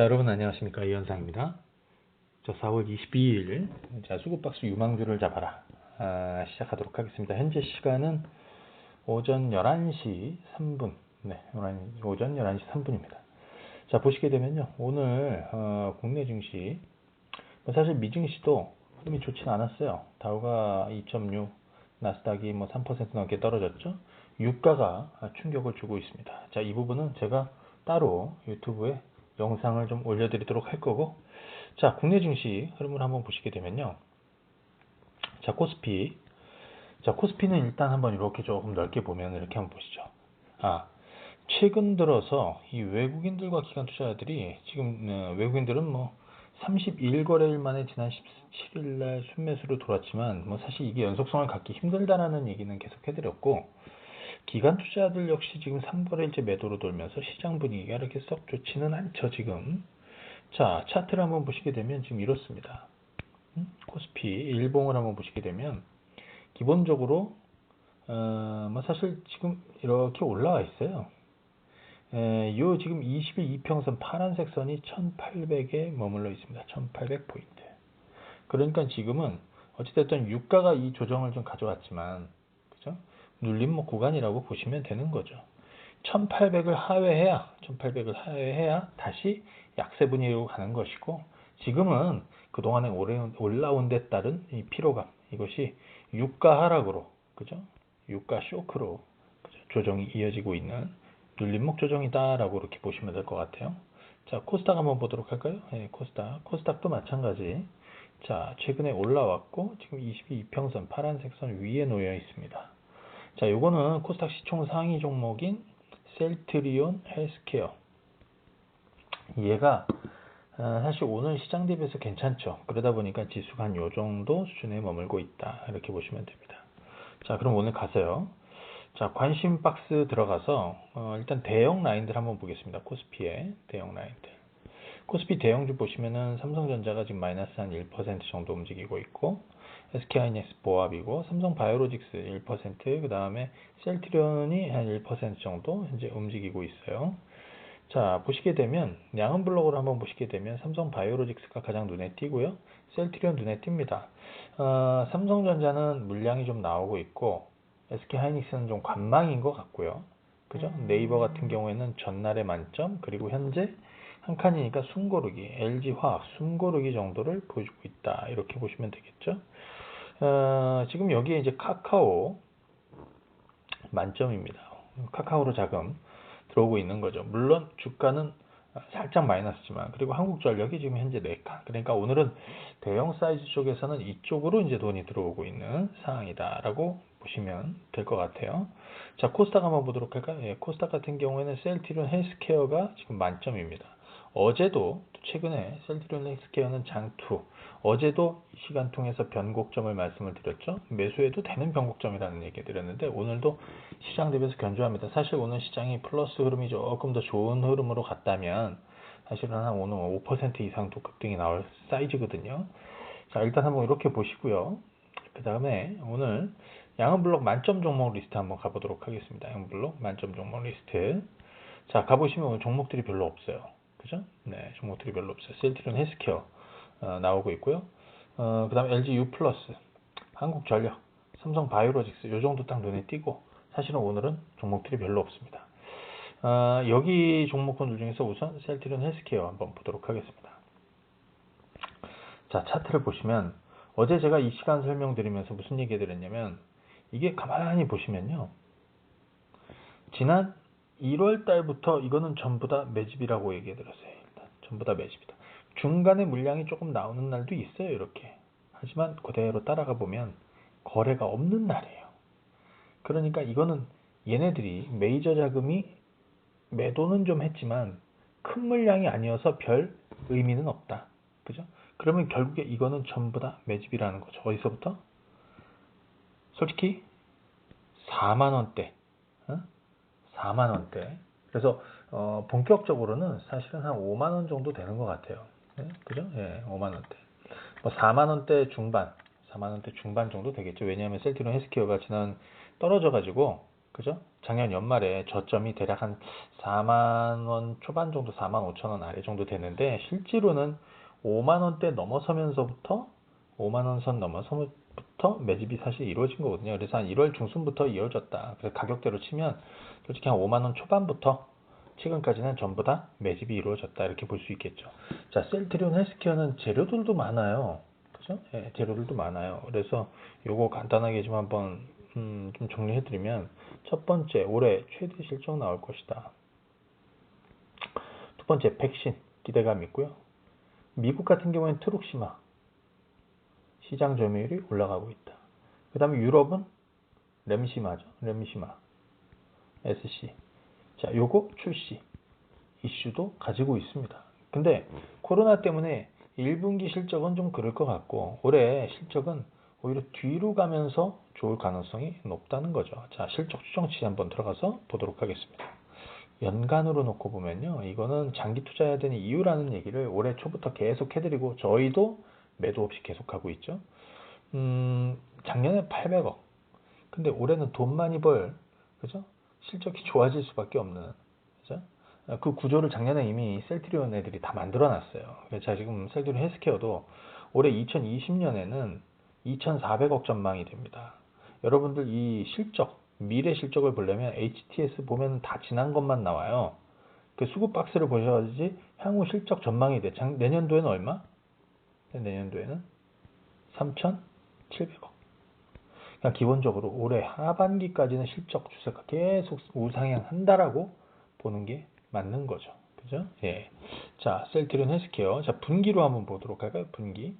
자, 여러분 안녕하십니까. 이현상입니다. 자, 4월 22일, 자, 수급박스 유망주를 잡아라. 아, 시작하도록 하겠습니다. 현재 시간은 오전 11시 3분. 네, 오전 11시 3분입니다. 자, 보시게 되면요. 오늘, 어, 국내 증시, 뭐 사실 미증시도 흐름이 좋진 않았어요. 다우가 2.6, 나스닥이 뭐 3% 넘게 떨어졌죠. 유가가 충격을 주고 있습니다. 자, 이 부분은 제가 따로 유튜브에 영상을 좀 올려드리도록 할 거고 자 국내 증시 흐름을 한번 보시게 되면요. 자 코스피. 자 코스피는 일단 한번 이렇게 조금 넓게 보면 이렇게 한번 보시죠. 아 최근 들어서 이 외국인들과 기관 투자자들이 지금 어, 외국인들은 뭐 31거래일 만에 지난 17일 날 순매수로 돌았지만 뭐 사실 이게 연속성을 갖기 힘들다라는 얘기는 계속 해드렸고 기관 투자들 역시 지금 3거래일째 매도로 돌면서 시장 분위기가 이렇게 썩 좋지는 않죠, 지금. 자, 차트를 한번 보시게 되면 지금 이렇습니다. 음? 코스피 일봉을 한번 보시게 되면 기본적으로 어, 뭐 사실 지금 이렇게 올라와 있어요. 에, 요 지금 20일 이평선 파란색 선이 1800에 머물러 있습니다. 1800 포인트. 그러니까 지금은 어찌됐든 유가가 이 조정을 좀 가져왔지만? 눌림목 구간이라고 보시면 되는 거죠. 1800을 하회해야 1800을 하회해야 다시 약세 분위기로 가는 것이고 지금은 그동안에 올라온 데 따른 이 피로감 이것이 유가 하락으로 그죠? 유가 쇼크로 그죠? 조정이 이어지고 있는 눌림목 조정이다라고 이렇게 보시면 될 것 같아요. 자, 코스닥 한번 보도록 할까요? 네, 코스닥. 코스닥도 마찬가지. 자, 최근에 올라왔고 지금 22평선 파란색 선 위에 놓여 있습니다. 자, 요거는 코스닥 시총 상위 종목인 셀트리온 헬스케어. 얘가 어, 사실 오늘 시장 대비해서 괜찮죠. 그러다 보니까 지수가 한 요 정도 수준에 머물고 있다. 이렇게 보시면 됩니다. 자, 그럼 오늘 가세요. 자, 관심 박스 들어가서 어, 일단 대형 라인들 한번 보겠습니다. 코스피의 대형 라인들. 코스피 대형주 보시면은 삼성전자가 지금 마이너스 한 1% 정도 움직이고 있고 SK하이닉스 보합이고 삼성 바이오로직스 1%그 다음에 셀트리온이 한 1% 정도 현재 움직이고 있어요. 자 보시게 되면 양은 블록으로 한번 보시게 되면 삼성 바이오로직스가 가장 눈에 띄고요. 셀트리온 눈에 띕니다. 어, 삼성전자는 물량이 좀 나오고 있고 SK하이닉스는 좀 관망인 것 같고요. 그죠? 네이버 같은 경우에는 전날의 만점 그리고 현재 한 칸이니까 숨고르기 LG화학 숨고르기 정도를 보여주고 있다 이렇게 보시면 되겠죠. 어, 지금 여기에 이제 카카오 만점입니다. 카카오로 자금 들어오고 있는 거죠. 물론 주가는 살짝 마이너스지만 그리고 한국전력이 지금 현재 4칸 그러니까 오늘은 대형 사이즈 쪽에서는 이쪽으로 이제 돈이 들어오고 있는 상황이다라고 보시면 될 것 같아요. 자 코스닥 한번 보도록 할까요? 예, 코스닥 같은 경우에는 셀티론 헬스케어가 지금 만점입니다. 어제도 최근에 셀트리온 헬스케어는 장투. 어제도 시간 통해서 변곡점을 말씀을 드렸죠. 매수해도 되는 변곡점이라는 얘기 드렸는데 오늘도 시장 대비해서 견조합니다. 사실 오늘 시장이 플러스 흐름이 조금 더 좋은 흐름으로 갔다면 사실은 한 오늘 5% 이상도 급등이 나올 사이즈거든요. 자 일단 한번 이렇게 보시고요. 그 다음에 오늘 양은블록 만점 종목 리스트 한번 가보도록 하겠습니다. 양은블록 만점 종목 리스트. 자 가보시면 오늘 종목들이 별로 없어요 그죠? 네, 종목들이 별로 없어요. 셀트리온 헬스케어 어, 나오고 있고요. 어, 그 다음에 LG U 플러스, 한국전력, 삼성 바이오로직스 요 정도 딱 눈에 띄고 사실은 오늘은 종목들이 별로 없습니다. 어, 여기 종목군들 중에서 우선 셀트리온 헬스케어 한번 보도록 하겠습니다. 자 차트를 보시면 어제 제가 이 시간 설명드리면서 무슨 얘기 드렸냐면 이게 가만히 보시면요. 지난 1월 달부터 이거는 전부 다 매집이라고 얘기해 드렸어요. 일단 전부 다 매집이다. 중간에 물량이 조금 나오는 날도 있어요. 이렇게. 하지만 그대로 따라가 보면 거래가 없는 날이에요. 그러니까 이거는 얘네들이 메이저 자금이 매도는 좀 했지만 큰 물량이 아니어서 별 의미는 없다. 그죠? 그러면 결국에 이거는 전부 다 매집이라는 거죠. 어디서부터? 솔직히 4만 원대 4만 원대. 그래서 어, 본격적으로는 사실은 한 5만 원 정도 되는 것 같아요. 네? 그죠? 예, 5만 원대. 뭐 4만 원대 중반, 4만 원대 중반 정도 되겠죠. 왜냐하면 셀티론 헬스케어가 지난 떨어져 가지고 그죠? 작년 연말에 저점이 대략 한 4만 원 초반 정도, 4만 5천 원 아래 정도 되는데 실제로는 5만 원대 넘어서면서부터 5만 원 선 넘어서 부터 매집이 사실 이루어진 거거든요. 그래서 한 1월 중순부터 이루어졌다. 그래서 가격대로 치면 솔직히 한 5만 원 초반부터 최근까지는 전부 다 매집이 이루어졌다 이렇게 볼 수 있겠죠. 자, 셀트리온 헬스케어는 재료들도 많아요. 그죠? 예, 재료들도 많아요. 그래서 요거 간단하게 좀 한번 음, 좀 정리해드리면 첫 번째 올해 최대 실적 나올 것이다. 두 번째 백신 기대감 있고요. 미국 같은 경우에는 트룩시마 시장 점유율이 올라가고 있다. 그 다음에 유럽은 렘시마죠. 렘시마 SC 자 요거 출시 이슈도 가지고 있습니다. 근데 코로나 때문에 1분기 실적은 좀 그럴 것 같고 올해 실적은 오히려 뒤로 가면서 좋을 가능성이 높다는 거죠. 자, 실적 추정치 한번 들어가서 보도록 하겠습니다. 연간으로 놓고 보면요. 이거는 장기 투자해야 되는 이유라는 얘기를 올해 초부터 계속 해드리고 저희도 매도 없이 계속하고 있죠. 음, 작년에 800억. 근데 올해는 돈 많이 벌, 그죠? 실적이 좋아질 수밖에 없는, 그죠? 그 구조를 작년에 이미 셀트리온 애들이 다 만들어 놨어요. 자, 지금 셀트리온 헬스케어도 올해 2020년에는 2,400억 전망이 됩니다. 여러분들 이 실적, 미래 실적을 보려면 HTS 보면 다 지난 것만 나와요. 그 수급 박스를 보셔야지 향후 실적 전망이 돼. 작, 내년도에는 얼마? 내년도에는 3,700억. 그냥 기본적으로 올해 하반기까지는 실적 추세가 계속 우상향한다라고 보는 게 맞는 거죠. 그죠? 예. 자, 셀트리온 헬스케어. 자, 분기로 한번 보도록 할까요? 분기.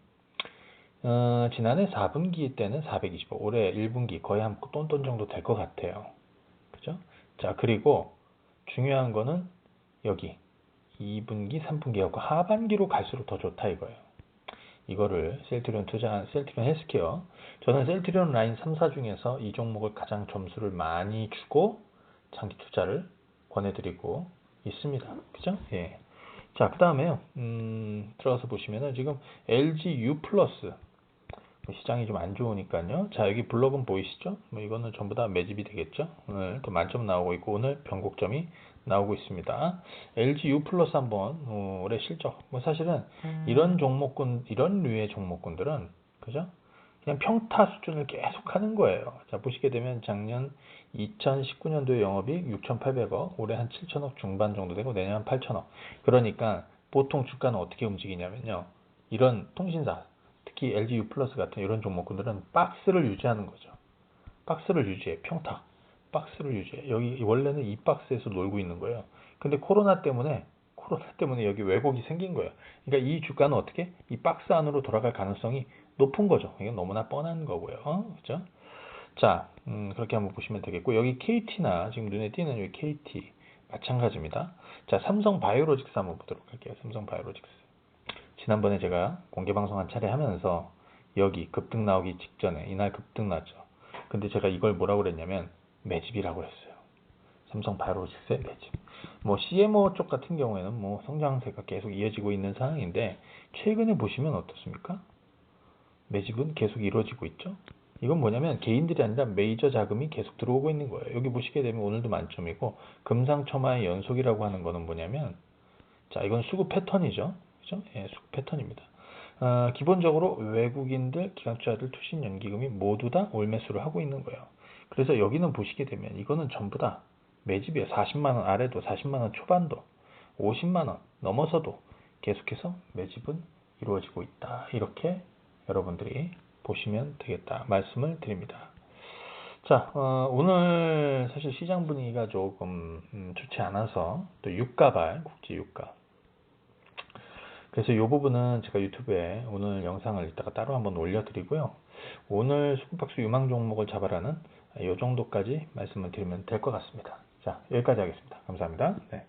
어, 지난해 4분기 때는 420억, 올해 1분기 거의 한 똔똔 정도 될 것 같아요. 그죠? 자, 그리고 중요한 거는 여기 2분기, 3분기하고 하반기로 갈수록 더 좋다 이거예요. 이거를 셀트리온 투자한 셀트리온 헬스케어. 저는 셀트리온 라인 3사 중에서 이 종목을 가장 점수를 많이 주고 장기 투자를 권해드리고 있습니다. 그죠? 예. 자, 그 다음에요. 음, 들어가서 보시면은 지금 LG U 플러스 뭐 시장이 좀 안 좋으니까요. 자, 여기 블록은 보이시죠? 뭐 이거는 전부 다 매집이 되겠죠? 오늘 또 만점 나오고 있고 오늘 변곡점이 나오고 있습니다. LG U 플러스 한번 어, 올해 실적. 뭐 사실은 음. 이런 종목군 이런 류의 종목군들은 그죠? 그냥 평타 수준을 계속 하는 거예요. 자, 보시게 되면 작년 2019년도에 영업이익 6,800억, 올해 한 7천억 중반 정도 되고 내년 한 8천억. 그러니까 보통 주가는 어떻게 움직이냐면요. 이런 통신사, 특히 LG U 플러스 같은 이런 종목군들은 박스를 유지하는 거죠. 박스를 유지해, 평타. 박스를 유지해. 여기 원래는 이 박스에서 놀고 있는 거예요. 근데 코로나 때문에 코로나 때문에 여기 왜곡이 생긴 거예요. 그러니까 이 주가는 어떻게 이 박스 안으로 돌아갈 가능성이 높은 거죠. 이건 너무나 뻔한 거고요. 어? 그죠? 자, 음, 그렇게 한번 보시면 되겠고 여기 KT나 지금 눈에 띄는 여기 KT 마찬가지입니다. 자, 삼성 바이오로직스 한번 보도록 할게요. 삼성 바이오로직스. 지난번에 제가 공개 방송 한 차례 하면서 여기 급등 나오기 직전에 이날 급등 났죠. 근데 제가 이걸 뭐라고 그랬냐면 매집이라고 했어요. 삼성 바이오로직스의 매집. 뭐 CMO 쪽 같은 경우에는 뭐 성장세가 계속 이어지고 있는 상황인데 최근에 보시면 어떻습니까? 매집은 계속 이루어지고 있죠. 이건 뭐냐면 개인들이 아니라 메이저 자금이 계속 들어오고 있는 거예요. 여기 보시게 되면 오늘도 만점이고 금상첨화의 연속이라고 하는 거는 뭐냐면 자 이건 수급 패턴이죠. 그죠? 예, 수급 패턴입니다. 어, 기본적으로 외국인들, 기관투자들, 투신 연기금이 모두 다 올매수를 하고 있는 거예요. 그래서 여기는 보시게 되면 이거는 전부 다 매집이에요. 40만 원 아래도 40만 원 초반도 50만 원 넘어서도 계속해서 매집은 이루어지고 있다. 이렇게 여러분들이 보시면 되겠다 말씀을 드립니다. 자, 어, 오늘 사실 시장 분위기가 조금 음, 좋지 않아서 또 유가발, 국제 유가. 그래서 이 부분은 제가 유튜브에 오늘 영상을 이따가 따로 한번 올려드리고요. 오늘 수급박수 유망 종목을 잡아라는 이 정도까지 말씀을 드리면 될 것 같습니다. 자, 여기까지 하겠습니다. 감사합니다. 네.